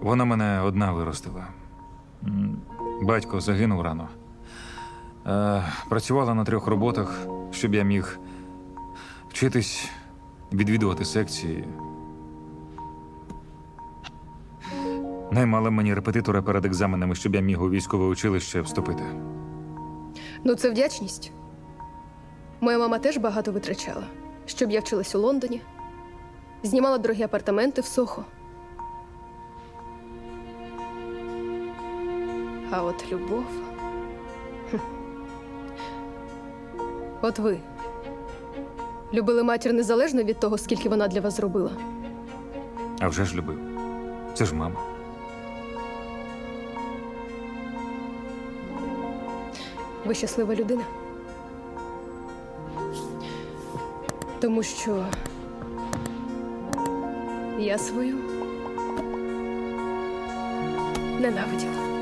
Вона мене одна виростила. Батько загинув рано. Е, працювала на трьох роботах, щоб я міг вчитись, відвідувати секції. Наймала мені репетитора перед екзаменами, щоб я міг у військове училище вступити. Ну, це вдячність. Моя мама теж багато витрачала, щоб я вчилась у Лондоні, знімала дорогі апартаменти в Сохо. А от любов. Хм. От ви любили матір незалежно від того, скільки вона для вас зробила. А вже ж любив. Це ж мама. Ви щаслива людина. Тому що я свою ненавиділа.